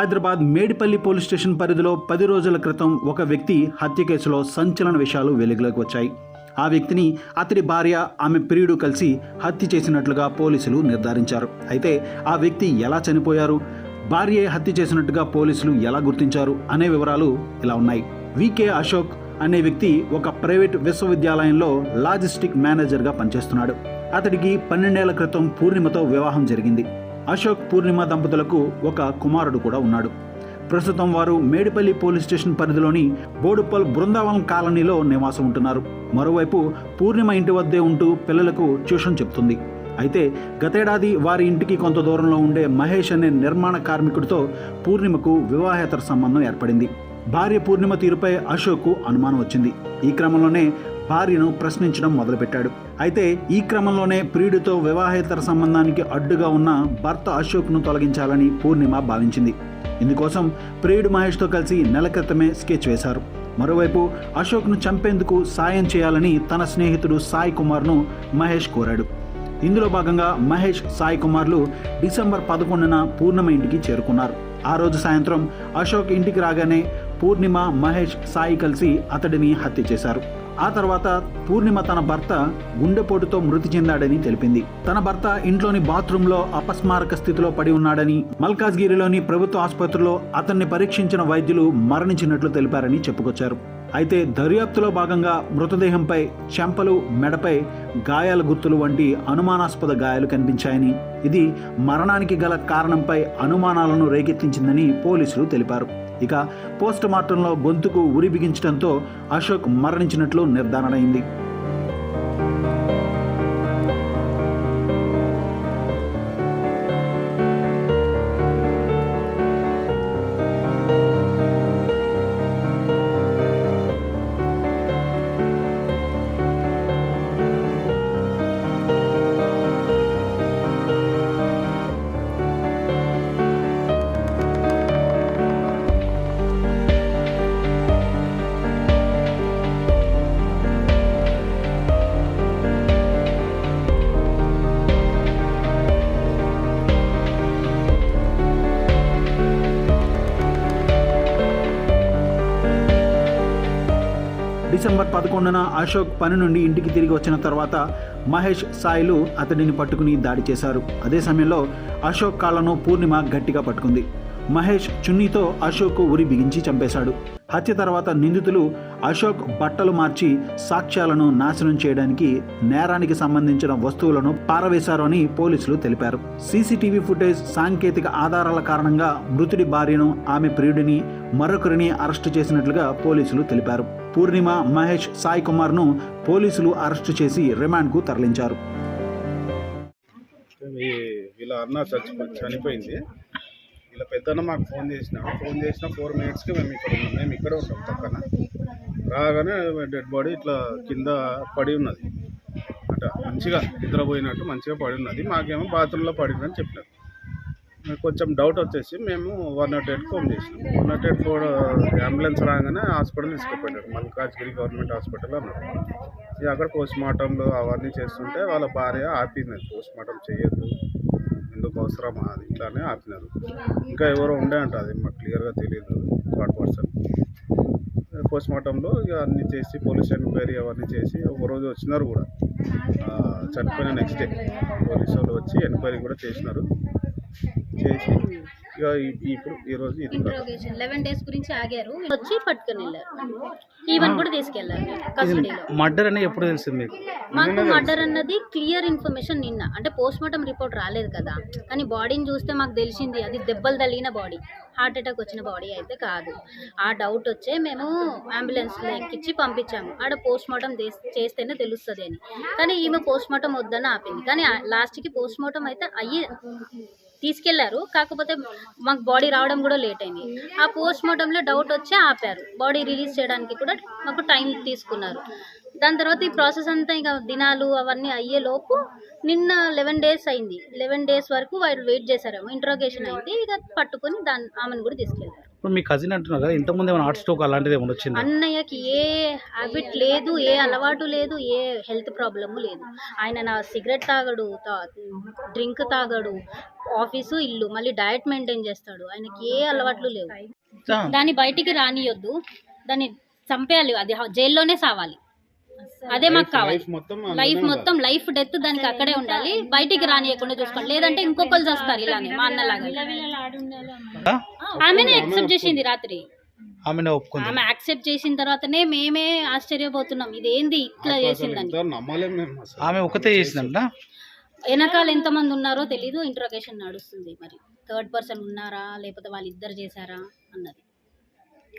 Hyderabad Medipalli police station పరిధిలో పది రోజుల క్రితం ఒక వ్యక్తి హత్య కేసులో సంచలన విషయాలు వెలుగులోకి వచ్చాయి. ఆ వ్యక్తిని అతడి భార్య ఆమె ప్రియుడు కలిసి హత్య చేసినట్లుగా పోలీసులు నిర్ధారించారు. అయితే ఆ వ్యక్తి ఎలా చనిపోయారు? భార్య హత్య చేసినట్టుగా పోలీసులు ఎలా గుర్తించారు? అనే వివరాలు ఇలా ఉన్నాయి. వికే అశోక్ అనే వ్యక్తి ఒక ప్రైవేట్ విశ్వవిద్యాలయంలో లాజిస్టిక్ మేనేజర్గా పనిచేస్తున్నాడు. అతడికి పన్నెండేళ్ళ క్రితం పూర్ణిమతో వివాహం జరిగింది. అశోక్ పూర్ణిమ దంపతులకు ఒక కుమారుడు కూడా ఉన్నాడు. ప్రస్తుతం వారు మేడిపల్లి పోలీస్ స్టేషన్ పరిధిలోని బోడుప్పల్ బృందావనం కాలనీలో నివాసం ఉంటున్నారు. మరోవైపు పూర్ణిమ ఇంటి వద్దే ఉంటూ పిల్లలకు ట్యూషన్ చెప్తుంది. అయితే గతేడాది వారి ఇంటికి కొంత దూరంలో ఉండే మహేష్ అనే నిర్మాణ కార్మికుడితో పూర్ణిమకు వివాహేతర సంబంధం ఏర్పడింది. భార్య పూర్ణిమ తీరుపై అశోక్కు అనుమానం వచ్చింది. ఈ క్రమంలోనే భార్యను ప్రశ్నించడం మొదలుపెట్టాడు. అయితే ఈ క్రమంలోనే ప్రియుడితో వివాహేతర సంబంధానికి అడ్డుగా ఉన్న భర్త అశోక్ను తొలగించాలని పూర్ణిమ భావించింది. ఇందుకోసం ప్రియుడు మహేష్తో కలిసి నెల క్రితమే స్కెచ్ వేశారు. మరోవైపు అశోక్ను చంపేందుకు సాయం చేయాలని తన స్నేహితుడు సాయి కుమార్ను మహేష్ కోరాడు. ఇందులో భాగంగా మహేష్ సాయి కుమార్లు డిసెంబర్ పదకొండున పూర్ణిమ ఇంటికి చేరుకున్నారు. ఆ రోజు సాయంత్రం అశోక్ ఇంటికి రాగానే పూర్ణిమ మహేష్ సాయి కలిసి అతడిని హత్య చేశారు. ఆ తర్వాత పూర్ణిమ తన భర్త గుండెపోటుతో మృతి చెందాడని తెలిపింది. తన భర్త ఇంట్లోని బాత్రూంలో అపస్మారక స్థితిలో పడి ఉన్నాడని మల్కాజ్గిరిలోని ప్రభుత్వ ఆసుపత్రిలో అతన్ని పరీక్షించిన వైద్యులు మరణించినట్లు తెలిపారని చెప్పుకొచ్చారు. అయితే దర్యాప్తులో భాగంగా మృతదేహంపై చెంపలు మెడపై గాయాల గుర్తులు వంటి అనుమానాస్పద గాయాలు కనిపించాయని ఇది మరణానికి గల కారణంపై అనుమానాలను రేకెత్తించిందని పోలీసులు తెలిపారు. ఇక పోస్ట్ మార్టంలో గొంతుకు ఉరి బిగించడంతో అశోక్ మరణించినట్లు నిర్ధారణ అయింది డిసెంబర్ పదకొండున అశోక్ పని నుండి ఇంటికి తిరిగి వచ్చిన తర్వాత మహేష్ సాయిలు అతడిని పట్టుకుని దాడి చేశారు. అదే సమయంలో అశోక్ కాళ్ళను పూర్ణిమ గట్టిగా పట్టుకుంది. మహేష్ చున్నీతో అశోక్ ఉరి బిగించి చంపేశాడు. హత్య తర్వాత నిందితులు అశోక్ బట్టలు మార్చి సాక్ష్యాలను నాశనం చేయడానికి నేరానికి సంబంధించిన వస్తువులను పారవేశారు అని పోలీసులు తెలిపారు. సీసీటీవీ ఫుటేజ్ సాంకేతిక ఆధారాల కారణంగా మృతుడి భార్యను ఆమె ప్రియుడిని మరొకరిని అరెస్టు చేసినట్లుగా పోలీసులు తెలిపారు. పూర్ణిమ మహేష్ సాయి కుమార్ను పోలీసులు అరెస్టు చేసి రిమాండ్కు తరలించారు. వీళ్ళ అన్న చచ్చిపో చనిపోయింది. ఇట్లా పెద్దన్న మాకు ఫోన్ చేసిన. ఫోన్ చేసిన ఫోర్ మినిట్స్కి మేము ఇక్కడ ఉన్నాం. మేము ఇక్కడ ఉంటాం పక్కన. రాగానే డెడ్ బాడీ ఇట్లా కింద పడి ఉన్నది. అట మంచిగా నిద్రపోయినట్టు మంచిగా పడి ఉన్నది. మాకేమో బాత్రూంలో పడిందని చెప్పినారు. కొంచెం డౌట్ వచ్చేసి మేము వన్ నాట్ ఎయిట్ ఫోన్ చేసినాం. One nought eight four ambulance రాగానే హాస్పిటల్ తీసుకుపోయినారు. మల్కాజ్గిరి గవర్నమెంట్ హాస్పిటల్ అన్నారు. అక్కడ పోస్ట్ మార్టంలు అవన్నీ చేస్తుంటే వాళ్ళ భార్య ఆపింది. పోస్ట్ మార్టం చేయొద్దు. ఎందుకు అవసరమా అది ఇట్లానే ఆపినారు. ఇంకా ఎవరో ఉండే అంట అది మాకు క్లియర్గా తెలియదు థర్డ్ పర్సన్ పోస్ట్ మార్టంలో ఇక అన్నీ చేసి పోలీస్ ఎంక్వైరీ అవన్నీ చేసి ఒకరోజు వచ్చినారు కూడా. చనిపోయిన నెక్స్ట్ డే. పోలీసు వాళ్ళు వచ్చి ఎంక్వైరీ కూడా చేసినారు. చేసి ఈ- ఇప్పుడు ఇంట్రోగేషన్ లెవెన్ డేస్ గురించి ఆగారు. వచ్చి పట్టుకుని వెళ్ళారు ఈవెన్ కూడా తీసుకెళ్ళారు కస్టడీలో మర్డర్ అని ఎప్పుడు తెలిసింది మీకు? మాకు మర్డర్ అన్నది క్లియర్ ఇన్ఫర్మేషన్ నిన్న. అంటే పోస్ట్ మార్టం రిపోర్ట్ రాలేదు కదా. కానీ బాడీని చూస్తే మాకు తెలిసింది. అది దెబ్బలు తగిలిన బాడీ హార్ట్ అటాక్ వచ్చిన బాడీ అయితే కాదు. ఆ డౌట్ వచ్చే మేము అంబులెన్స్లో ఎక్కించి పంపించాము. ఆడ పోస్ట్ మార్టం చేస్తేనే తెలుస్తుంది అని. కానీ ఈమె పోస్ట్ మార్టం వద్దని ఆపింది. కానీ లాస్ట్కి పోస్ట్ మార్టం అయితే అయ్యి తీసుకెళ్ళారు. కాకపోతే మాకు బాడీ రావడం కూడా లేట్ అయింది. ఆ పోస్ట్ మార్టంలో డౌట్ వచ్చి ఆపారు. బాడీ రిలీజ్ చేయడానికి కూడా మాకు టైం తీసుకున్నారు. దాని తర్వాత ఈ ప్రాసెస్ అంతా ఇంకా దినాలు అవన్నీ అయ్యేలోపు నిన్న లెవెన్ డేస్ అయింది. లెవెన్ డేస్ వరకు వాళ్ళు వెయిట్ చేశారేమో. ఇంట్రోగేషన్ అయింది. ఇక పట్టుకొని దాన్ని ఆమెను కూడా తీసుకెళ్ళారు. ఇప్పుడు మీ కజిన్ అంటున్నారు కదా ఇంతకుముందు ఏమైనా హార్ట్ స్ట్రోక్ అలాంటిది ఏమైనా వచ్చింది? అన్నయ్యకి ఏ హ్యాబిట్ లేదు ఏ అలవాటు లేదు ఏ హెల్త్ ప్రాబ్లము లేదు. ఆయన నా సిగరెట్ తాగడు డ్రింక్ తాగడు ఆఫీసు ఇల్లు మళ్ళీ డయట్ మెయింటైన్ చేస్తాడు. ఆయనకి ఏ అలవాట్లు లేవు. దాన్ని బయటికి రానియొద్దు. దాన్ని చంపేయాలి అది జైల్లోనే సావాలి. అదే మాకు కావాలి. లైఫ్ మొత్తం లైఫ్ మొత్తం లైఫ్ డెత్ దానికి అక్కడే ఉండాలి. బయటికి రానియకుండా చూసుకోండి. లేదంటే ఇంకొకరు చేస్తారు ఇలానే మా అన్నలాగా ఆమెనే యాక్సెప్ట్ చేసింది రాత్రి. ఆమెనే ఒప్పుకుంది. ఆమె యాక్సెప్ట్ చేసిన తర్వాతనే మేమే ఆశ్చర్యపోతున్నాం. ఇదేంది ఇట్లా చేసిందని. ఆమె ఒకతే చేసిందంట? వెనకాల ఎంతమంది ఉన్నారో తెలీదు. ఇంట్రోగేషన్ నడుస్తుంది మరి. థర్డ్ పర్సన్ ఉన్నారా? లేకపోతే వాళ్ళు ఇద్దరు చేశారా? అన్నది.